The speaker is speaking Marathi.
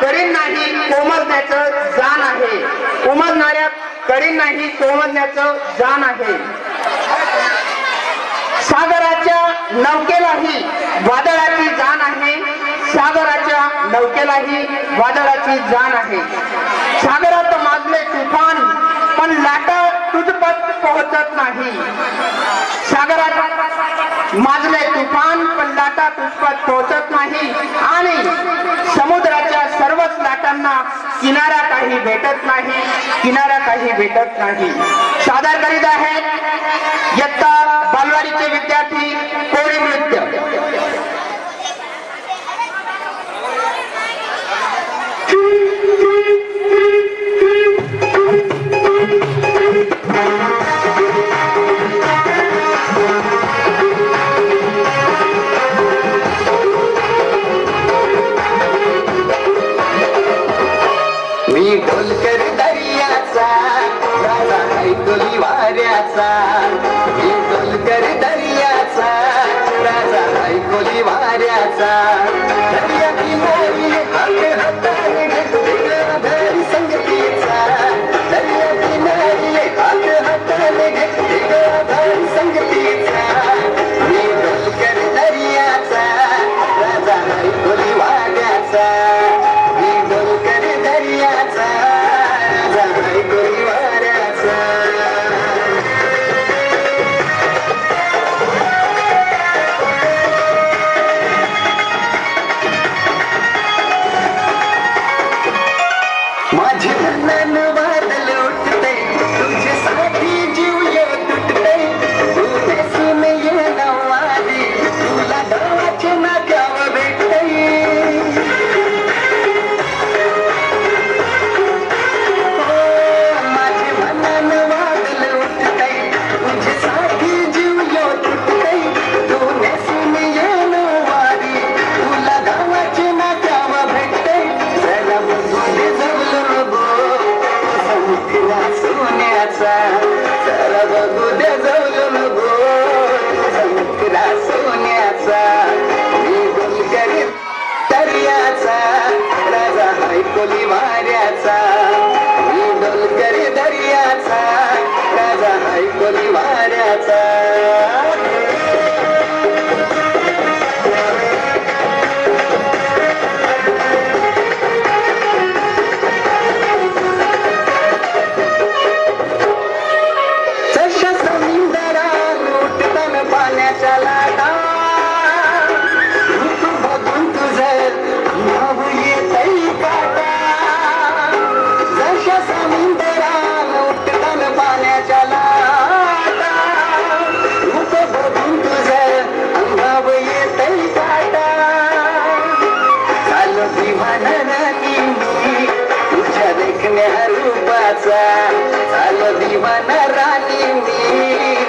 करीन नाही कोमजण्याचं जाण आहे. उमजणाऱ्या करीन नाही कोमजण्याचं जाण आहे. सागराच्या नौकेलाही वादळाची जाण आहे. सागराच्या नौकेलाही वादळाची जाण आहे. सागरात माजले तुफान पण लाटा तुझपत पोहोचत नाही. सागरात माजले तुफान पण लाटा तुझपत पोहोचत नाही. आणि समुद्र सर्वच जाताना किनारा काही भेटत नाही किनारा काही भेटत नाही. सादर करीत आहेत इयत्ता बालवाडीचे विद्यार्थी कोळी नृत्य. कर दर्याचा राजा ऐकली वाऱ्याचा मी ढोलकर दर्याचा राजा ऐकली वाऱ्याचा रूपाचा. चालो दिवाना राणी मी.